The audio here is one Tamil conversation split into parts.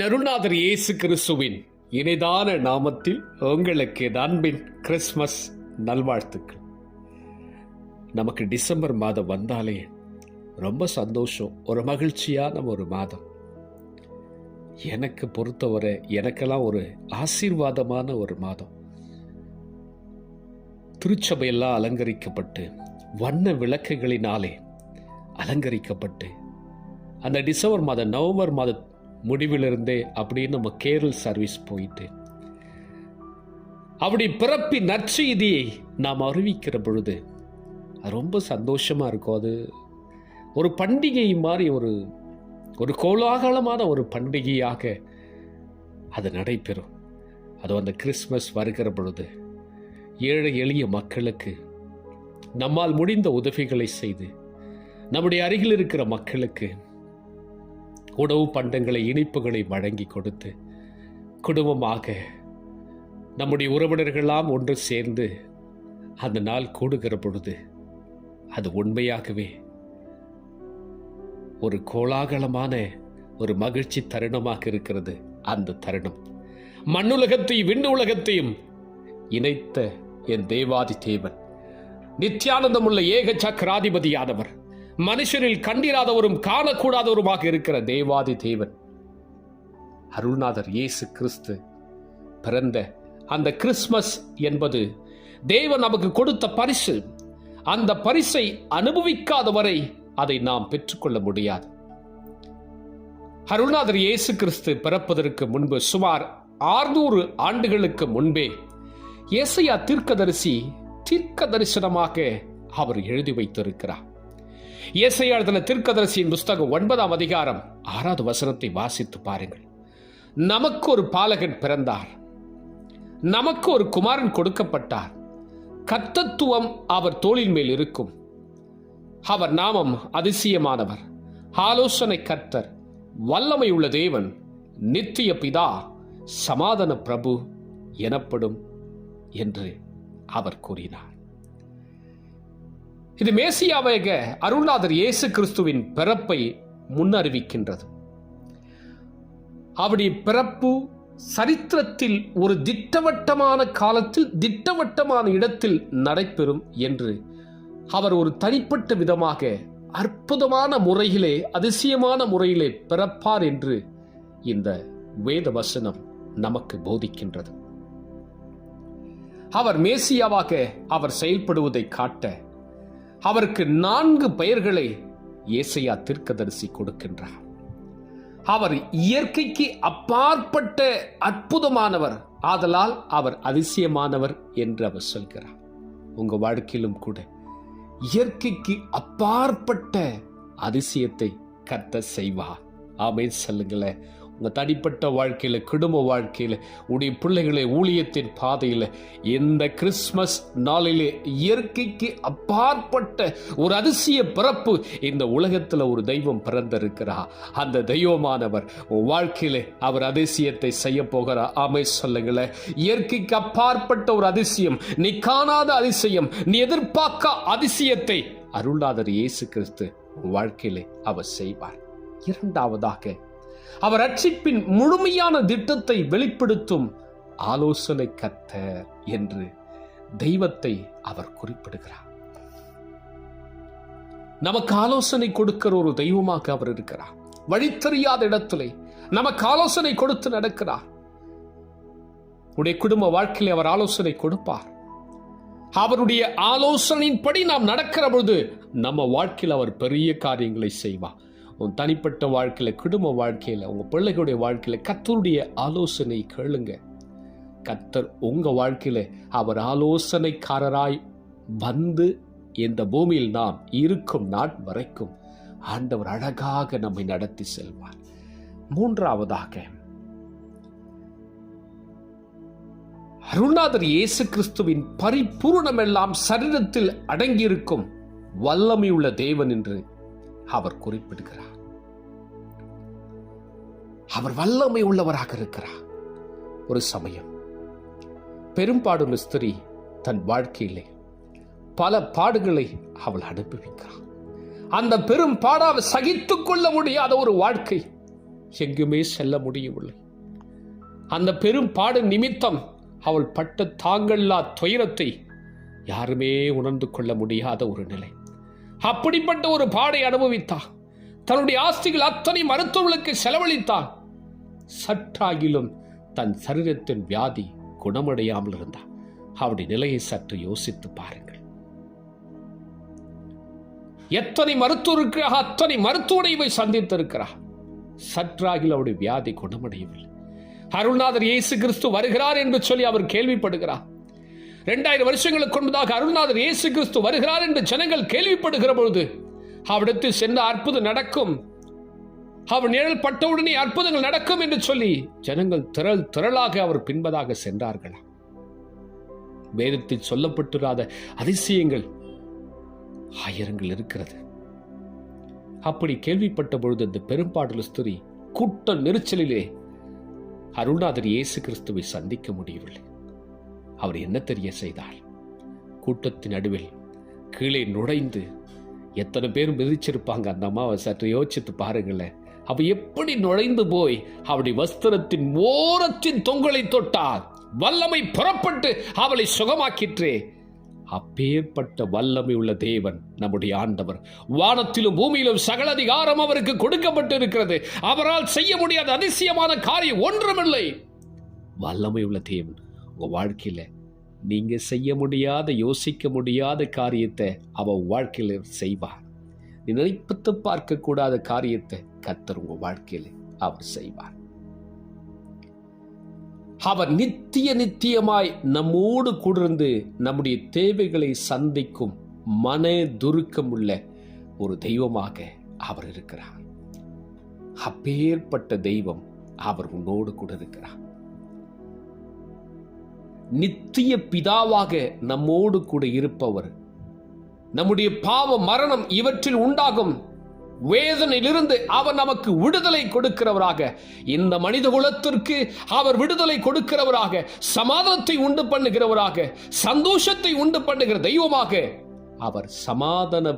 என் அருள்நாதர் இயேசு கிறிஸ்துவின் இனிதான நாமத்தில் உங்களுக்கு அன்பின் கிறிஸ்மஸ் நல்வாழ்த்துக்கள். நமக்கு டிசம்பர் மாதம் வந்தாலே ரொம்ப சந்தோஷம் ஒரு மகிழ்ச்சியான ஒரு மாதம். எனக்கு பொறுத்தவரை எனக்கெல்லாம் ஒரு ஆசீர்வாதமான ஒரு மாதம். திருச்சபையெல்லாம் அலங்கரிக்கப்பட்டு வண்ண விளக்குகளினாலே அலங்கரிக்கப்பட்டு அந்த டிசம்பர் மாதம் நவம்பர் மாத முடிவிலிருந்தே அப்படின்னு நம்ம கேரள் சர்வீஸ் போயிட்டு. அப்படி பிறப்பி நற்செய்தியை நாம் அறிவிக்கிற பொழுது ரொம்ப சந்தோஷமாக இருக்கும். அது ஒரு பண்டிகை மாதிரி ஒரு ஒரு கோலாகலமான ஒரு பண்டிகையாக அது நடைபெறும். அது அந்த கிறிஸ்மஸ் வருகிற பொழுது ஏழை எளிய மக்களுக்கு நம்மால் முடிந்த உதவிகளை செய்து நம்முடைய அருகில் இருக்கிற மக்களுக்கு உணவு பண்டங்களை இனிப்புகளை வழங்கி கொடுத்து குடும்பமாக நம்முடைய உறவினர்களெல்லாம் ஒன்று சேர்ந்து அந்த நாள் கூடுகிற பொழுது அது உண்மையாகவே ஒரு கோலாகலமான ஒரு மகிழ்ச்சி தருணமாக இருக்கிறது. அந்த தருணம் மண்ணுலகத்தையும் விண்ணு உலகத்தையும் இணைத்த என் தேவாதி தேவன் நித்யானந்தமுள்ள ஏக சக்கராதிபதியானவர் மனுஷனில் கண்டிராதவரும் காணக்கூடாதவருமாக இருக்கிற தேவாதி தேவன். அருள்நாதர் இயேசு கிறிஸ்து பிறந்த அந்த கிறிஸ்மஸ் என்பது தேவன் நமக்கு கொடுத்த பரிசு. அந்த பரிசை அனுபவிக்காத வரை அதை நாம் பெற்றுக்கொள்ள முடியாது. அருள்நாதர் இயேசு கிறிஸ்து பிறப்பதற்கு முன்பு சுமார் ஆறுநூறு ஆண்டுகளுக்கு முன்பே இயேசையா தீர்க்கதரிசி தீர்க்க தரிசனமாக அவர் எழுதி வைத்திருக்கிறார். ஏசையா எழுதின புஸ்தகம் ஒன்பதாம் அதிகாரம் ஆறாவது வசனத்தை வாசித்து பாருங்கள். நமக்கு ஒரு பாலகன் பிறந்தார். நமக்கு ஒரு குமாரன் கொடுக்கப்பட்டார். கத்தத்துவம் அவர் தோளின் மேல் இருக்கும். அவர் நாமம் அதிசயமானவர். ஆலோசனை கர்த்தர் வல்லமை உள்ள தேவன் நித்திய பிதா சமாதான பிரபு எனப்படும் என்று அவர் கூறினார். இது மேசியாவேக அருள்நாதர் இயேசு கிறிஸ்துவின் பிறப்பை முன்னறிவிக்கின்றது. அவருடைய பிறப்பு சரித்திரத்தில் ஒரு திட்டவட்டமான காலத்தில் திட்டவட்டமான இடத்தில் நடைபெறும் என்று அவர் ஒரு தனிப்பட்ட விதமாக அற்புதமான முறையிலே அதிசயமான முறையிலே பிறப்பார் என்று இந்த வேத வசனம் நமக்கு போதிக்கின்றது. அவர் மேசியாவாக அவர் செயல்படுவதை காட்ட அவருக்கு நான்கு பெயர்களை ஏசையா தீர்க்கதரிசி கொடுக்கின்றார். அவர் இயற்கைக்கு அப்பாற்பட்ட அற்புதமானவர். ஆதலால் அவர் அதிசயமானவர் என்று அவர் சொல்கிறார். உங்க வாழ்க்கையிலும் கூட இயற்கைக்கு அப்பாற்பட்ட அதிசயத்தை கத்த செய்வா ஆமேன். சொல்லுங்களேன். உங்கள் தனிப்பட்ட வாழ்க்கையில் குடும்ப வாழ்க்கையில் உடைய பிள்ளைகளை ஊழியத்தின் பாதையில் இந்த கிறிஸ்மஸ் நாளிலே இயற்கைக்கு அப்பாற்பட்ட ஒரு அதிசய பிறப்பு இந்த உலகத்தில் ஒரு தெய்வம் பிறந்திருக்கிறார் அந்த தெய்வமானவர் வாழ்க்கையில் அவர் அதிசயத்தை செய்ய போகிறார். ஆமை சொல்லுங்களேன். இயற்கைக்கு அப்பாற்பட்ட ஒரு அதிசயம் நீ காணாத அதிசயம் நீ எதிர்பார்க்க அதிசயத்தை அருளாதர் இயேசு கிறிஸ்து வாழ்க்கையிலே அவர் செய்வார். இரண்டாவதாக அவர் ரட்சிப்பின் முழுமையான திட்டத்தை வெளிப்படுத்தும் ஆலோசனை கத்தர் என்று தெய்வத்தை அவர் குறிப்பிடுகிறார். நமக்கு ஆலோசனை கொடுக்கிற ஒரு தெய்வமாக அவர் இருக்கிறார். வழி தெரியாத இடத்திலே நமக்கு ஆலோசனை கொடுத்து நடக்கிறார். உடைய குடும்ப வாழ்க்கையில் அவர் ஆலோசனை கொடுப்பார். அவருடைய ஆலோசனையின்படி நாம் நடக்கிற பொழுது நம்ம வாழ்க்கையில் அவர் பெரிய காரியங்களை செய்வார். உன் தனிப்பட்ட வாழ்க்கையில் குடும்ப வாழ்க்கையில் உங்கள் பிள்ளைகளுடைய வாழ்க்கையில் கத்தருடைய ஆலோசனை கேளுங்க. கத்தர் உங்கள் வாழ்க்கையில் அவர் ஆலோசனைக்காரராய் வந்து இந்த பூமியில் நாம் இருக்கும் நாட் வரைக்கும் ஆண்டவர் அழகாக நம்மை நடத்தி செல்வார். மூன்றாவதாக அருணாதர் இயேசு கிறிஸ்துவின் பரிபூர்ணமெல்லாம் சரீரத்தில் அடங்கியிருக்கும் வல்லமையுள்ள தேவன் என்று அவர் குறிப்பிடுகிறார். அவர் வல்லமை உள்ளவராக இருக்கிறார். ஒரு சமயம் பெரும்பாடுள்ள ஸ்திரீ தன் வாழ்க்கையிலே பல பாடுகளை அவள் அனுபவிக்கிறார் அந்த பெரும் பாடாவை சகித்துக் கொள்ள முடியாத ஒரு வாழ்க்கை எங்குமே செல்ல முடியவில்லை. அந்த பெரும் பாடு நிமித்தம் அவள் பட்ட தாங்கல்லா துயரத்தை யாருமே உணர்ந்து கொள்ள முடியாத ஒரு நிலை. அப்படிப்பட்ட ஒரு பாடை அனுபவித்தார் தன்னுடைய ஆஸ்திகள் அத்தனை மருத்துவர்களுக்கு செலவழித்தார் சற்றாகிலும் தன் சரீரத்தின் வியாதி குணமடையாமல் இருந்தார் அவருடைய நிலையை சற்று யோசித்து பாருங்கள். எத்தனை மருத்துவருக்கு அத்தனை மருத்துவனை போய் சந்தித்திருக்கிறார் சற்றாகில் அவருடைய வியாதி குணமடையவில்லை. அருள்நாதர் இயேசு கிறிஸ்து வருகிறார் என்று சொல்லி அவர் கேள்விப்படுகிறார். இரண்டாயிரம் வருஷங்களுக்கு முன்பதாக அருள்நாதர் இயேசு கிறிஸ்து வருகிறார் என்று ஜனங்கள் கேள்விப்படுகிற பொழுது அவரிடத்தில் சென்ற அற்புதம் நடக்கும். அவர் நிழல் பட்டவுடனே அற்புதங்கள் நடக்கும் என்று சொல்லி ஜனங்கள் திரள் திரளாக அவர் பின்பதாக சென்றார்களா? வேதத்தில் சொல்லப்பட்டிராத அதிசயங்கள் ஆயிரங்கள் இருக்கிறது. அப்படி கேள்விப்பட்ட பொழுது அந்த பெரும்பாடுல ஸ்திரி கூட்ட நெரிச்சலிலே அருள்நாதர் இயேசு கிறிஸ்துவை சந்திக்க முடியவில்லை. அவர் என்ன தெரிய செய்தார்? கூட்டத்தின் நடுவில் கீழே நுழைந்து எத்தனை பேர் மிதிச்சிருப்பாங்க அந்த அம்மாவை சற்று யோசித்து பாருங்களேன். அவ எப்படி நுழைந்து போய் அவளுடைய வஸ்திரத்தின் ஓரத்தின் தொங்கலை தொட்டால் வல்லமை புறப்பட்டு அவளை சுகமாக்கிற்றே. அப்பேற்பட்ட வல்லமை உள்ள தேவன் நம்முடைய ஆண்டவர். வானத்திலும் பூமியிலும் சகல அதிகாரம் அவருக்கு கொடுக்கப்பட்டு இருக்கிறது அவரால் செய்ய முடியாத அதிசயமான காரியம் ஒன்றுமில்லை. வல்லமை உள்ள தேவன் உங்க வாழ்க்கையில நீங்க செய்ய முடியாத யோசிக்க முடியாத காரியத்தை அவ வாழ்க்கையில் செய்வார். நீ நினைப்பத்து பார்க்க கூடாத காரியத்தை கத்தர் உங்க வாழ்க்கையில அவர் செய்வார். அவர் நித்திய நித்தியமாய் நம்மோடு கூடிருந்து நம்முடைய தேவைகளை சந்திக்கும் மன துருக்கம் உள்ள ஒரு தெய்வமாக அவர் இருக்கிறார். அப்பேற்பட்ட தெய்வம் அவர் உன்னோடு கூட இருக்கிறார். நித்திய பிதாவாக நம்மோடு கூட இருப்பவர் நம்முடைய பாவ மரணம் இவற்றில் உண்டாகும். வேதனையிலிருந்து அவர் நமக்கு விடுதலை கொடுக்கிறவராக. இந்த மனித குலத்திற்கு அவர் விடுதலை கொடுக்கிறவராக. சமாதானத்தை உண்டு பண்ணுகிறவராக. சந்தோஷத்தை உண்டு பண்ணுகிற தெய்வமாக. அவர் சமாதான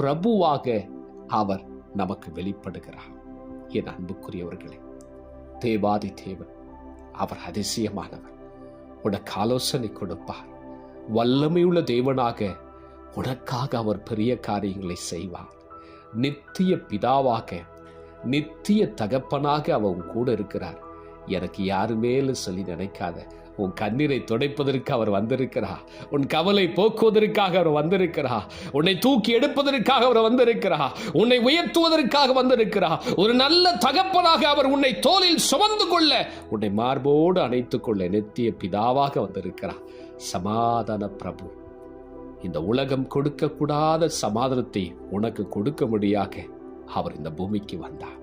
பிரபுவாக அவர் நமக்கு வெளிப்படுகிறார். என் அன்புக்குரியவர்களே தேவாதி தேவன் அவர் அதிசயமானவர். உனக்கு ஆலோசனை கொடுப்பார். வல்லமையுள்ள தேவனாக உனக்காக அவர் பெரிய காரியங்களை செய்வார். நித்திய பிதாவாக நித்திய தகப்பனாக அவர் உன் கூட இருக்கிறார். எனக்கு யாரு மேலும் சொல்லி நினைக்காத. உன் கண்ணீரை துடைப்பதற்கு அவர் வந்திருக்கிறார். உன் கவலை போக்குவதற்காக அவர் வந்திருக்கிறார். உன்னை தூக்கி எடுப்பதற்காக அவர் வந்திருக்கிறார். உன்னை உயர்த்துவதற்காக வந்திருக்கிறார். ஒரு நல்ல தகப்பனாக அவர் உன்னை தோளில் சுமந்து கொள்ள உன்னை மார்போடு அணைத்துக் கொள்ள நித்திய பிதாவாக வந்திருக்கிறார். சமாதான பிரபு. இந்த உலகம் கொடுக்கக்கூடாத சமாதானத்தை உனக்கு கொடுக்கும்படியாக அவர் இந்த பூமிக்கு வந்தார்.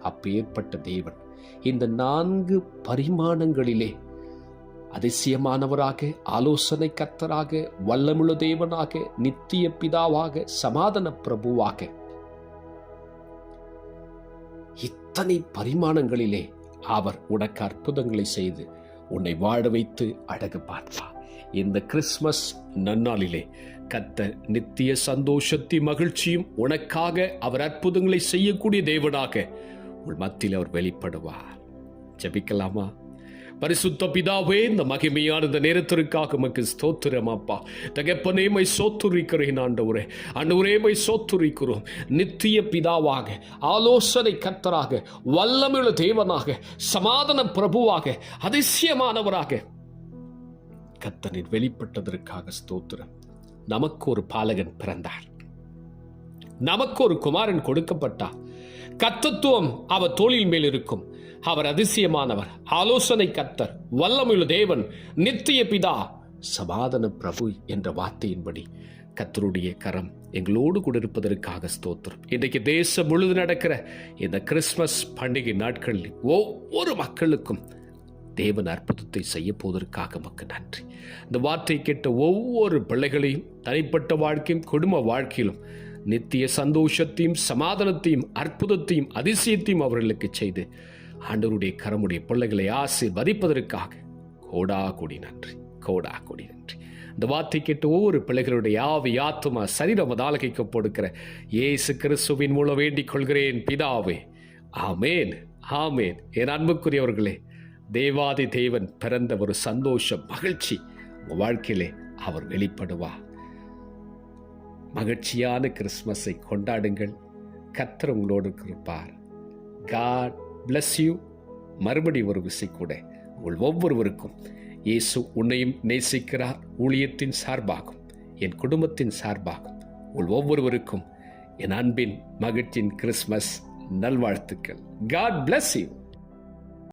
அப்பேற்பட்ட தேவன் இந்த நான்கு பரிமாணங்களிலே அதிசயமானவராக ஆலோசனை கர்த்தராக வல்லமுள்ள தேவனாக நித்திய பிதாவாக சமாதான பிரபுவாக இத்தனை பரிமாணங்களிலே அவர் உனக்கு அற்புதங்களை செய்து உன்னை வாழ வைத்து அழகு பார்ப்பார். இந்த கிறிஸ்மஸ் நன்னாளிலே கத்த நித்திய சந்தோஷத்தி மகிழ்ச்சியும் உனக்காக அவர் அற்புதங்களை செய்யக்கூடிய தேவனாக உள் மத்தியில் அவர் வெளிப்படுவார். ஜபிக்கலாமா? பரிசுத்த பிதாவே இந்த மகிமையான இந்த நேரத்திற்காக உமக்கு ஸ்தோத்திரம் அப்பா. தகப்பனேமை சோத்துரிக்கிறேன் ஆண்டவரே. ஆண்டவரேமை சோத்துரிக்கிறோம். நித்திய பிதாவாக ஆலோசனை கர்த்தராக வல்லமையுள்ள தேவனாக சமாதான பிரபுவாக அதிசயமானவராக கத்தனில் வெளிப்பட்டதற்காக ஸ்தோத்திரம். நமக்கு ஒரு பாலகன் பிறந்தார். நமக்கு ஒரு குமாரன் கொடுக்கப்பட்டார். கத்தத்துவம் அவர் தோளில் மேல் இருக்கும் அவர் அதிசயமானவர். ஆலோசனை கத்தர் வல்லமுள்ள தேவன். நித்திய பிதா. சமாதான பிரபு என்ற வார்த்தையின்படி கத்தருடைய கரம் எங்களோடு கூட இருப்பதற்காக ஸ்தோத்திரம். இன்றைக்கு தேசம் முழுது நடக்கிற இந்த கிறிஸ்மஸ் பண்டிகை நாட்களில் ஒவ்வொரு மக்களுக்கும் தேவன் அற்புதத்தை செய்ய போவதற்காக மக்கள் நன்றி. இந்த வார்த்தை கேட்ட ஒவ்வொரு பிள்ளைகளையும் தனிப்பட்ட வாழ்க்கையும் குடும்ப வாழ்க்கையிலும் நித்திய சந்தோஷத்தையும் சமாதானத்தையும் அற்புதத்தையும் அதிசயத்தையும் அவர்களுக்கு செய்து ஆண்டவருடைய கரமுடைய பிள்ளைகளை ஆசீர்வதிப்பதற்காக கோடா கொடி நன்றி கோடா கொடி நன்றி. இந்த வார்த்தை கேட்டு ஒவ்வொரு பிள்ளைகளுடைய ஆவி ஆத்மா சரீரம் தாலகைக்கு ஏசு இயேசு கிறிஸ்துவின் மூலம் வேண்டிக் கொள்கிறேன் பிதாவே. ஆமேன் ஆமேன். என் அன்புக்குரியவர்களே தேவாதி தேவன் பிறந்த ஒரு சந்தோஷம் மகிழ்ச்சி உங்கள் வாழ்க்கையிலே அவர் வெளிப்படுவார் மகிழ்ச்சியான கிறிஸ்மஸை கொண்டாடுங்கள். கத்தர் உங்களோடு இருப்பார். காட் பிளஸ் யூ மறுபடி ஒரு விசை கூட உங்கள் ஒவ்வொருவருக்கும் இயேசு உன்னையும் நேசிக்கிறார் ஊழியத்தின் சார்பாகும் என் குடும்பத்தின் சார்பாகும். உங்கள் ஒவ்வொருவருக்கும் என் அன்பின் மகிழ்ச்சியின் கிறிஸ்மஸ் நல்வாழ்த்துக்கள். God bless you